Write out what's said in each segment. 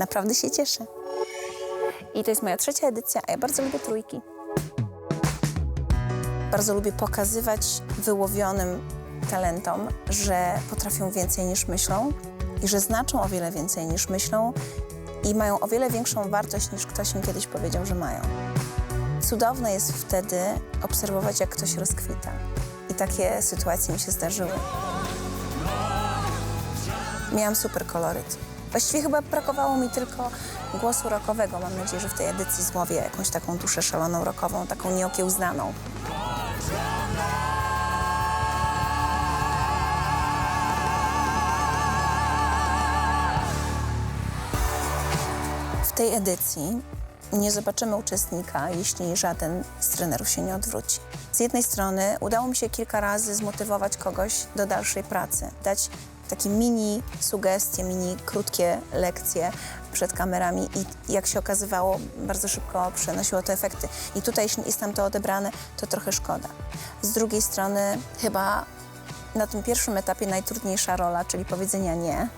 Naprawdę się cieszę. I to jest moja trzecia edycja, a ja bardzo lubię trójki. Bardzo lubię pokazywać wyłowionym talentom, że potrafią więcej niż myślą i że znaczą o wiele więcej niż myślą i mają o wiele większą wartość niż ktoś im kiedyś powiedział, że mają. Cudowne jest wtedy obserwować, jak ktoś rozkwita. I takie sytuacje mi się zdarzyły. Miałam super koloryt. Właściwie chyba brakowało mi tylko głosu rockowego. Mam nadzieję, że w tej edycji złowię jakąś taką duszę szaloną rockową, taką nieokiełznaną. W tej edycji nie zobaczymy uczestnika, jeśli żaden z trenerów się nie odwróci. Z jednej strony udało mi się kilka razy zmotywować kogoś do dalszej pracy, dać takie mini sugestie, mini krótkie lekcje przed kamerami i jak się okazywało, bardzo szybko przynosiło to efekty. I tutaj, jeśli jest nam to odebrane, to trochę szkoda. Z drugiej strony chyba na tym pierwszym etapie najtrudniejsza rola, czyli powiedzenia nie,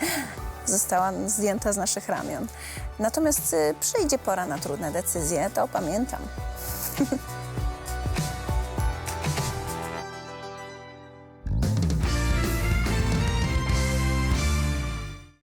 została zdjęta z naszych ramion. Natomiast y, przyjdzie pora na trudne decyzje, to pamiętam.